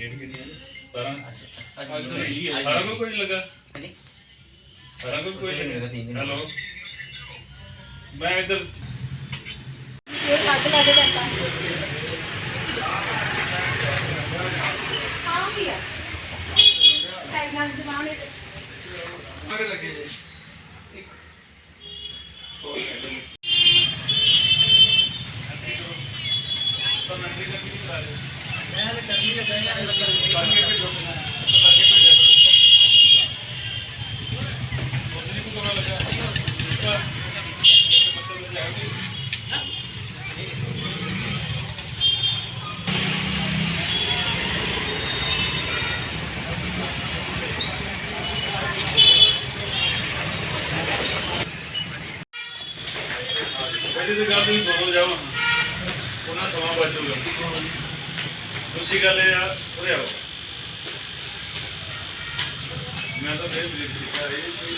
ਡੇਢ ਕਿੰਨੀ ਹੈ 17 ਅੱਜ ਤਾਂ ਹੀ। ਹੈ ਸਾਰਾ ਕੁਝ ਕੋਈ ਲੱਗਾ। ਹਾਂਜੀ। ਸਾਰਾ ਕੁਝ ਕੋਈ ਲੱਗਾ ਹੈਲੋ ਮੈਂ ਇੱਧਰ ਇਹ ਵੱਧ ਲੱਗ ਜਾਂਦਾ ਹਾਂ ਵੀ ਆ ਟੈਗਾਂ ਦਬਾਉਣੇ ਮਾਰੇ ਲੱਗੇ। ਜੇ ਇੱਕ ਹੋਰ ਤਾਂ ਮੈਂ ਵੀ ਲੱਗੀ ਨਹੀਂ ਤਾਂ ਗੱਲ ਤੁਸੀਂ ਦੋਨੋਂ ਜਾਓ। ਉਹਨਾਂ ਸਮਾਂ ਬਚੂਗਾ ਦੂਜੀ ਗੱਲ ਇਹ ਆ, ਉਰੇ ਆਓ। ਮੈਂ ਤਾਂ ਇਹ ਵੀ ਕੀਤਾ ਇਹ ਕਿ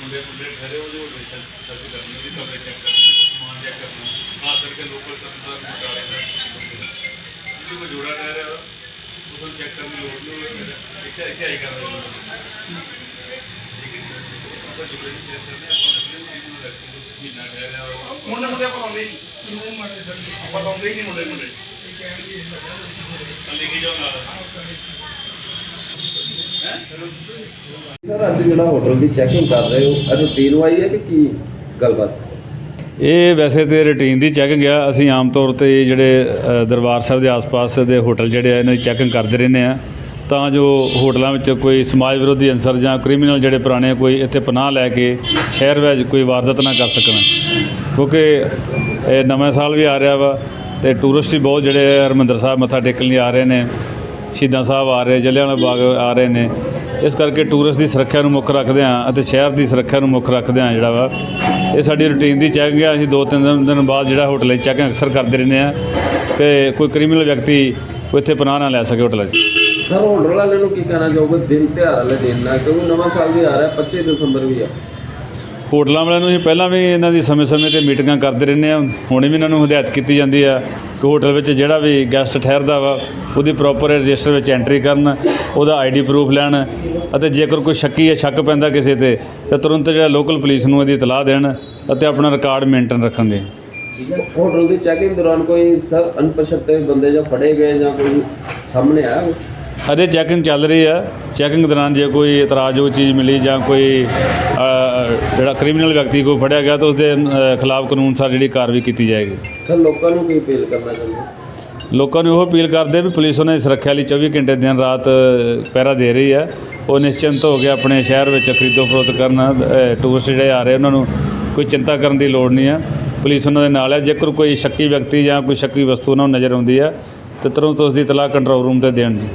ਮੁੰਡੇ ਮੁੰਡੇ ਠਹਿਰੇ ਹੋ ਜੋ ਰਿਸਰਚ ਕਰਨੀ ਉਹਦੀ ਕਵਰੇ ਚੈੱਕ ਕਰਨੀ ਸਮਾਨ ਚੈੱਕ ਕਰਨਾ। ਖਾਸ ਕਰਕੇ ਲੋਕਲ ਸੰਸਥਾ ਮੁਕਾਲੇ ਦਾ ਜਿਹਨੂੰ ਕੋਈ ਜੋੜਾ ਕਹਿ ਰਿਹਾ ਉਸ ਚੈੱਕ ਕਰਨ ਦੀ ਲੋੜ ਨਹੀਂ ਹੋਵੇ ਇੱਥੇ ਇੱਥੇ ਆਈ ਕਰ ਮੁੰਡੇ ਮੁੰਡੇ ਆਪਾਂ ਲਾਉਂਦੇ ਨਹੀਂ। ਆਪਾਂ ਲਾਉਂਦੇ ਹੀ ਨਹੀਂ ਮੁੰਡੇ ਮੁੰਡੇ। ਲਿਖੀ ਜਾਓ ਨਾਲ ਸਰ ਅੱਜ ਜਿਹੜਾ ਹੋਟਲ ਦੀ ਚੈਕਿੰਗ ਕਰ ਰਹੇ ਹੋ ਇਹ ਰੂਟੀਨ ਵਾਈ ਹੈ ਕਿ ਕੀ ਗੱਲਬਾਤ? ਇਹ ਵੈਸੇ ਤੇ ਰੂਟੀਨ ਦੀ ਚੈਕਿੰਗ ਆ। ਅਸੀਂ ਆਮ ਤੌਰ ਤੇ ਜਿਹੜੇ ਅ, ਦਰਬਾਰ ਸਾਹਿਬ ਦੇ ਆਸ-ਪਾਸ ਦੇ ਹੋਟਲ ਜਿਹੜੇ ਆ ਇਹਨਾਂ ਦੀ ਚੈਕਿੰਗ ਕਰਦੇ ਰਹਿੰਦੇ ਆ। ਤਾਂ ਜੋ ਹੋਟਲਾਂ ਵਿੱਚ ਕੋਈ ਸਮਾਜ ਵਿਰੋਧੀ ਅਨਸਰ ਜਾਂ ਕ੍ਰਿਮੀਨਲ ਜਿਹੜੇ ਪੁਰਾਣੇ ਕੋਈ ਇੱਥੇ ਪਨਾਹ ਲੈ ਕੇ ਸ਼ਹਿਰ ਵਿੱਚ ਕੋਈ ਵਾਰਦਾਤ ਨਾ ਕਰ ਸਕਣ। ਕਿਉਂਕਿ ਇਹ ਨਵਾਂ ਸਾਲ ਵੀ ਆ ਰਿਹਾ ਵਾ ਤੇ ਟੂਰਿਸਟ ਵੀ ਬਹੁਤ ਜਿਹੜੇ ਹਰਿਮੰਦਰ ਸਾਹਿਬ ਮੱਥਾ ਟੇਕਣ ਲਈ ਆ ਰਹੇ ਨੇ, ਸ਼ਹੀਦਾਂ ਸਾਹਿਬ ਆ ਰਹੇ, ਜਲਿਆਂਵਾਲਾ ਬਾਗ ਆ ਰਹੇ ਨੇ। ਇਸ ਕਰਕੇ ਟੂਰਿਸਟ ਦੀ ਸੁਰੱਖਿਆ ਨੂੰ ਮੁੱਖ ਰੱਖਦੇ ਹਾਂ ਅਤੇ ਸ਼ਹਿਰ ਦੀ ਸੁਰੱਖਿਆ ਨੂੰ ਮੁੱਖ ਰੱਖਦੇ ਹਾਂ ਜਿਹੜਾ ਵਾ। ਇਹ ਸਾਡੀ ਰੁਟੀਨ ਦੀ ਚੈਕਿੰਗ ਆ ਅਸੀਂ ਦੋ ਤਿੰਨ ਦਿਨ- ਬਾਅਦ ਜਿਹੜਾ ਹੋਟਲ 'ਚ ਚੈਕਿੰਗ ਅਕਸਰ ਕਰਦੇ ਰਹਿੰਦੇ ਆ ਕਿ ਕੋਈ ਕ੍ਰਿਮੀਨਲ ਵਿਅਕਤੀ ਕੋਈ ਇੱਥੇ ਪਨਾਹ ਨਾ ਲੈ ਸਕੇ ਹੋਟਲ 'ਚ ਸਰ ਹੋਟਲ ਵਾਲਿਆਂ ਨੂੰ ਕੀ ਕਹਿਣਾ ਚਾਹੋਗੇ? ਦਿਨ ਤਿਉਹਾਰ ਵਾਲੇ ਦਿਨ ਨਾਲ ਕਿਉਂਕਿ ਨਵਾਂ ਸਾਲ ਵੀ ਆ ਰਿਹਾ 25 ਦਸੰਬਰ ਵੀ ਆ। ਹੋਟਲਾਂ ਵਾਲਿਆਂ ਨੂੰ ਅਸੀਂ ਪਹਿਲਾਂ ਵੀ ਇਹਨਾਂ ਦੀ ਸਮੇਂ-ਸਮੇਂ ਤੇ ਮੀਟਿੰਗਾਂ ਕਰਦੇ ਰਹਿੰਦੇ ਆ ਹੁਣੇ ਵੀ ਇਹਨਾਂ ਨੂੰ ਹਦਾਇਤ ਕੀਤੀ ਜਾਂਦੀ ਆ ਕਿ ਹੋਟਲ ਵਿੱਚ ਜਿਹੜਾ ਵੀ ਗੈਸਟ ਠਹਿਰਦਾ ਵਾ ਉਹਦੀ ਪ੍ਰੋਪਰ ਰਜਿਸਟਰ ਵਿੱਚ ਐਂਟਰੀ ਕਰਨ ਉਹਦਾ ਆਈਡੀ ਪ੍ਰੂਫ ਲੈਣ ਅਤੇ ਜੇਕਰ ਕੋਈ ਸ਼ੱਕੀ ਜਾਂ ਸ਼ੱਕ ਪੈਂਦਾ ਕਿਸੇ ਤੇ ਤਾਂ ਤੁਰੰਤ ਜਿਹੜਾ ਲੋਕਲ ਪੁਲਿਸ ਨੂੰ ਇਹਦੀ ਇਤਲਾਹ ਦੇਣ ਅਤੇ ਆਪਣਾ ਰਿਕਾਰਡ ਮੇਨਟੇਨ ਰੱਖਣਗੇ। ਹੋਟਲ ਦੀ ਚੈਕਿੰਗ ਦੌਰਾਨ ਕੋਈ ਸਰ ਅਣਪਛਾਤੇ ਬੰਦੇ ਜਾਂ ਫੜੇ ਗਏ ਜਾਂ ਕੋਈ ਸਾਹਮਣੇ ਆਇਆ? ਅਜੇ ਚੈਕਿੰਗ ਚੱਲ ਰਹੀ ਆ। ਚੈਕਿੰਗ ਦੌਰਾਨ ਜੇ ਕੋਈ ਇਤਰਾਜ਼ਯੋਗ ਚੀਜ਼ ਮਿਲੀ ਜਾਂ ਕੋਈ ਜਿਹੜਾ ਕ੍ਰਿਮੀਨਲ ਵਿਅਕਤੀ ਕੋਈ ਫੜਿਆ ਗਿਆ ਤਾਂ ਉਸਦੇ ਖਿਲਾਫ ਕਾਨੂੰਨ ਅਨੁਸਾਰ ਜਿਹੜੀ ਕਾਰਵਾਈ ਕੀਤੀ ਜਾਏਗੀ। ਸਰ ਲੋਕਾਂ ਨੂੰ ਕੀ ਅਪੀਲ ਕਰਨਾ ਚਾਹੁੰਦੇ ਲੋਕਾਂ ਨੂੰ ਇਹੋ ਅਪੀਲ ਕਰਦੇ ਵੀ ਪੁਲਿਸ ਉਹਨਾਂ ਦੀ ਸੁਰੱਖਿਆ ਲਈ 24 ਘੰਟੇ ਦਿਨ ਰਾਤ ਪਹਿਰਾ ਦੇ ਰਹੀ ਹੈ ਉਹ ਨਿਸ਼ਚਿੰਤ ਹੋ ਕੇ ਆਪਣੇ ਸ਼ਹਿਰ ਵਿੱਚ ਖਰੀਦੋ ਫਰੋਖਤ ਕਰਨ ਟੂਰਿਸਟ ਜਿਹੜੇ ਆ ਰਹੇ ਉਹਨਾਂ ਨੂੰ ਕੋਈ ਚਿੰਤਾ ਕਰਨ ਦੀ ਲੋੜ ਨਹੀਂ ਹੈ ਪੁਲਿਸ ਉਹਨਾਂ ਦੇ ਨਾਲ ਹੈ ਜੇਕਰ ਕੋਈ ਸ਼ੱਕੀ ਵਿਅਕਤੀ ਜਾਂ ਕੋਈ ਸ਼ੱਕੀ ਵਸਤੂ ਉਹਨਾਂ ਨੂੰ ਨਜ਼ਰ ਆਉਂਦੀ ਹੈ ਤੇ ਤੁਰੰਤ ਉਸ ਦੀ ਇਤਲਾਹ ਕੰਟਰੋਲ ਰੂਮ ਤੇ ਦੇਣ ਜੀ।